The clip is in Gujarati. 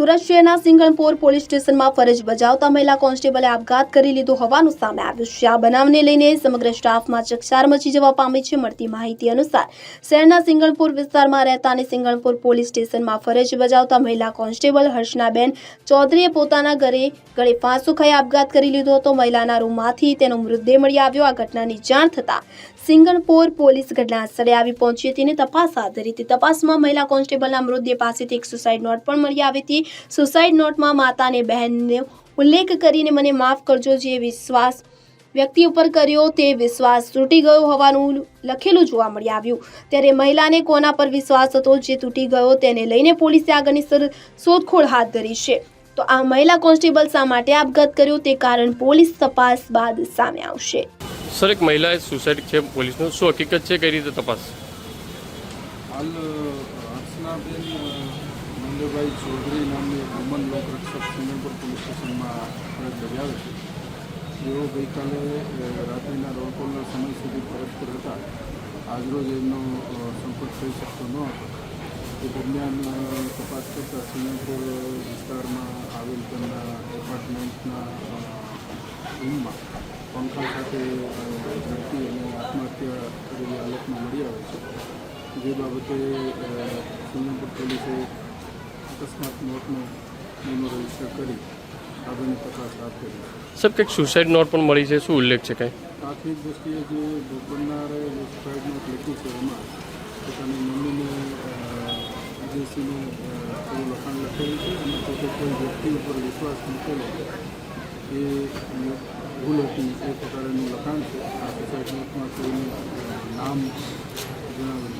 સુરત શહેરના સિંગણપોર પોલીસ સ્ટેશનમાં ફરજ બજાવતા મહિલા કોન્સ્ટેબલે આપઘાત કરી લીધો હોવાનું સામે આવ્યું છે. આ બનાવને લઈને સમગ્ર સ્ટાફમાં ચકચાર મચી જવા પામી છે મળતી માહિતી અનુસાર શહેરના સિંગણપુર વિસ્તારમાં રહેતા અને સિંગણપુર પોલીસ સ્ટેશનમાં ફરજ બજાવતા મહિલા કોન્સ્ટેબલ હર્ષનાબેન ચૌધરીએ પોતાના ઘરે ગળે ફાંસો ખાઈ આપઘાત કરી લીધો હતો. મહિલાના રૂમમાંથી તેનો મૃતદેહ મળી આવ્યો. આ ઘટનાની જાણ થતાં સિંગણપોર પોલીસ ઘટના સ્થળે આવી પહોંચી હતી અને તપાસ હાથ ધરી હતી તપાસમાં મહિલા કોન્સ્ટેબલના મૃતદેહ પાસેથી એક સુસાઇડ નોટ પણ મળી આવી હતી સુસાઇડ નોટમાં માતાને બહેનનો ઉલ્લેખ કરીને મને માફ કરજો જે વિશ્વાસ વ્યક્તિ ઉપર કર્યો તે વિશ્વાસ તૂટી ગયો હોવાનું લખેલું જોવા મળી આવ્યું. ત્યારે મહિલાને કોના પર વિશ્વાસ હતો જે તૂટી ગયો તેને લઈને પોલીસે આગળની શોધખોળ હાથ ધરી છે. તો આ મહિલા કોન્સ્ટેબલ શા માટે આપઘાત કર્યો તે કારણ પોલીસ તપાસ બાદ સામે આવશે. સર એક મહિલાએ સુસાઇડ છે પોલીસનો શું હકીકત છે કઈ રીતે તપાસ? હાલ હર્ષનાબેન મંગળભાઈ ચૌધરી નામની એક વુમન લોકરક્ષક સિંગણપુર પોલીસ સ્ટેશનમાં ફરજ બજાવે છે. જેઓ ગઈકાલે રાત્રિના રોલ સમય સુધી ફરજ પર હતા આજરોજ એમનો સંપર્ક થઈ શકતો ન હતો. એ દરમિયાન તપાસ કરતાં સિંગણપુર વિસ્તારમાં આવેલ તેમના એપાર્ટમેન્ટના રૂમમાં પંખા સાથે ઝડપી અને આત્મહત્યા કરેલી હાલતમાં મળી આવે છે. જે બાબતે અ, સુરેન્દ્રપુર પોલીસે અકસ્માત મોતનો ગુનો રજિસ્ટર કરી આગળની તપાસ હાથ ધરી. સર કંઈક સુસાઇડ નોટ પણ મળી છે. શું ઉલ્લેખ છે કંઈ? પ્રાથમિક દ્રષ્ટિએ જે બનનારે જે સુસાઇડ નોટ લખી છે એમાં પોતાની મમ્મીને વિદેશીને એવું લખાણ લખેલું છે અને પોતે કોઈ વ્યક્તિ ઉપર વિશ્વાસ મૂકેલો એ ભૂલ હતી એ પ્રકારનું લખાણ છે. આ સુસાઇડ નોટમાં કોઈનું નામ જણાવેલું